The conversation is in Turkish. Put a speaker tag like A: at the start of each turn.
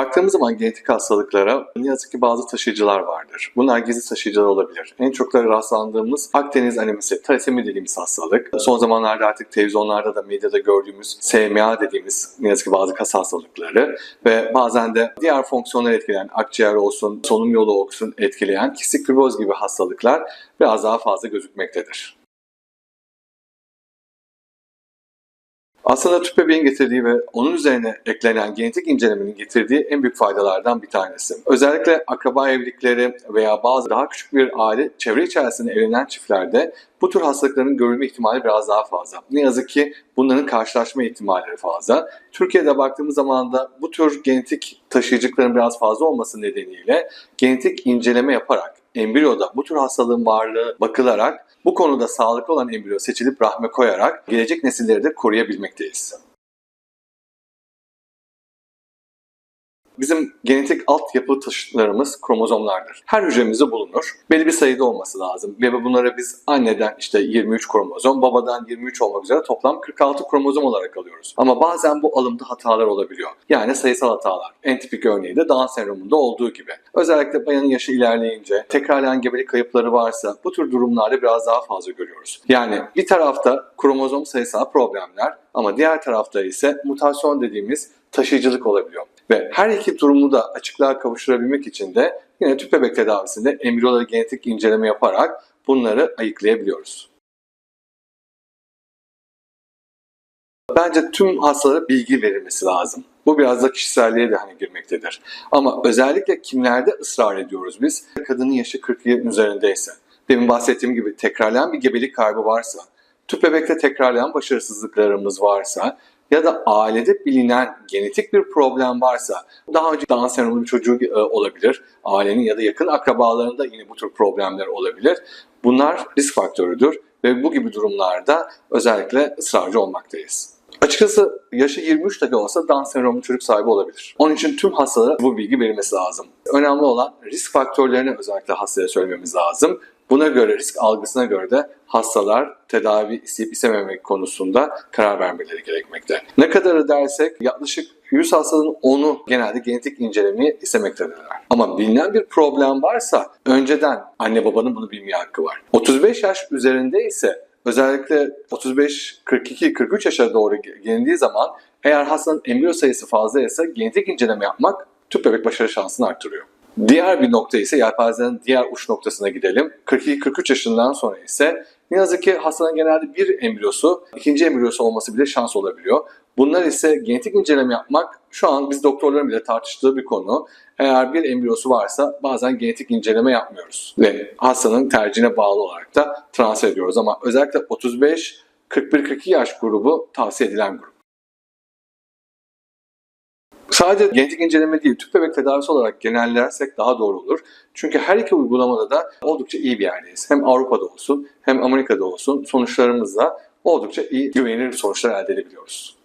A: Baktığımız zaman genetik hastalıklara ne yazık ki bazı taşıyıcılar vardır. Bunlar gizli taşıyıcılar olabilir. En çok da rastlandığımız Akdeniz anemisi, talasemi dediğimiz hastalık. Son zamanlarda artık televizyonlarda da medyada gördüğümüz SMA dediğimiz ne yazık ki bazı kas hastalıkları ve bazen de diğer fonksiyonları etkileyen akciğer olsun, solunum yolu olsun etkileyen kistik fibroz gibi hastalıklar biraz daha fazla gözükmektedir. Aslında tüp bebeğin getirdiği ve onun üzerine eklenen genetik incelemenin getirdiği en büyük faydalardan bir tanesi. Özellikle akraba evlilikleri veya bazı daha küçük bir aile çevre içerisinde evlenen çiftlerde bu tür hastalıkların görülme ihtimali biraz daha fazla. Ne yazık ki bunların karşılaşma ihtimalleri fazla. Türkiye'de baktığımız zaman da bu tür genetik taşıyıcılıkların biraz fazla olması nedeniyle genetik inceleme yaparak embriyoda bu tür hastalığın varlığı bakılarak bu konuda sağlıklı olan embriyo seçilip rahme koyarak gelecek nesilleri de koruyabilmekteyiz. Bizim genetik altyapı taşıtlarımız kromozomlardır. Her hücremizde bulunur. Belli bir sayıda olması lazım. Ve bunları biz anneden işte 23 kromozom, babadan 23 olmak üzere toplam 46 kromozom olarak alıyoruz. Ama bazen bu alımda hatalar olabiliyor. Yani sayısal hatalar. En tipik örneği de Down sendromunda olduğu gibi. Özellikle bayanın yaşı ilerleyince, tekrarlayan gebelik kayıpları varsa bu tür durumlarda biraz daha fazla görüyoruz. Yani bir tarafta kromozom sayısal problemler ama diğer tarafta ise mutasyon dediğimiz taşıyıcılık olabiliyor. Ve her iki durumu da açıklığa kavuşturabilmek için de yine tüp bebek tedavisinde embriyoları genetik inceleme yaparak bunları ayıklayabiliyoruz. Bence tüm hastalara bilgi verilmesi lazım. Bu biraz da kişiselliğe de hani girmektedir. Ama özellikle kimlerde ısrar ediyoruz biz? Kadının yaşı 40 yılın üzerindeyse, demin bahsettiğim gibi tekrarlayan bir gebelik kaybı varsa, tüp bebekte tekrarlayan başarısızlıklarımız varsa ya da ailede bilinen genetik bir problem varsa daha önce Down sendromu bir çocuğu e, olabilir. Ailenin ya da yakın akrabalarında yine bu tür problemler olabilir. Bunlar risk faktörüdür ve bu gibi durumlarda özellikle ısrarcı olmaktayız. Açıkçası yaşı 23 dahi olsa Down sendromu çocuk sahibi olabilir. Onun için tüm hastalara bu bilgi verilmesi lazım. Önemli olan risk faktörlerini özellikle hastaya söylememiz lazım. Buna göre risk algısına göre de hastalar tedavi isteyip istememek konusunda karar vermeleri gerekmekte. Ne kadarı dersek yaklaşık 100 hastanın 10'u genelde genetik incelemeyi istemektedirler. Ama bilinen bir problem varsa önceden anne babanın bunu bilmeye hakkı var. 35 yaş üzerinde ise özellikle 35, 42, 43 yaşa doğru gelindiği zaman eğer hastanın embriyo sayısı fazlaysa genetik inceleme yapmak tüp bebek başarı şansını arttırıyor. Diğer bir nokta ise yelpazenin diğer uç noktasına gidelim. 42-43 yaşından sonra ise ne yazık ki hastanın genelde bir embriyosu, ikinci embriyosu olması bile şans olabiliyor. Bunlar ise genetik inceleme yapmak şu an biz doktorların bile tartıştığı bir konu. Eğer bir embriyosu varsa bazen genetik inceleme yapmıyoruz ve hastanın tercihine bağlı olarak da transfer ediyoruz. Ama özellikle 35-41-42 yaş grubu tavsiye edilen grup. Sadece genetik inceleme değil, tüp bebek tedavisi olarak genellersek daha doğru olur. Çünkü her iki uygulamada da oldukça iyi bir yerdeyiz. Hem Avrupa'da olsun hem Amerika'da olsun sonuçlarımızla oldukça iyi güvenilir sonuçlar elde edebiliyoruz.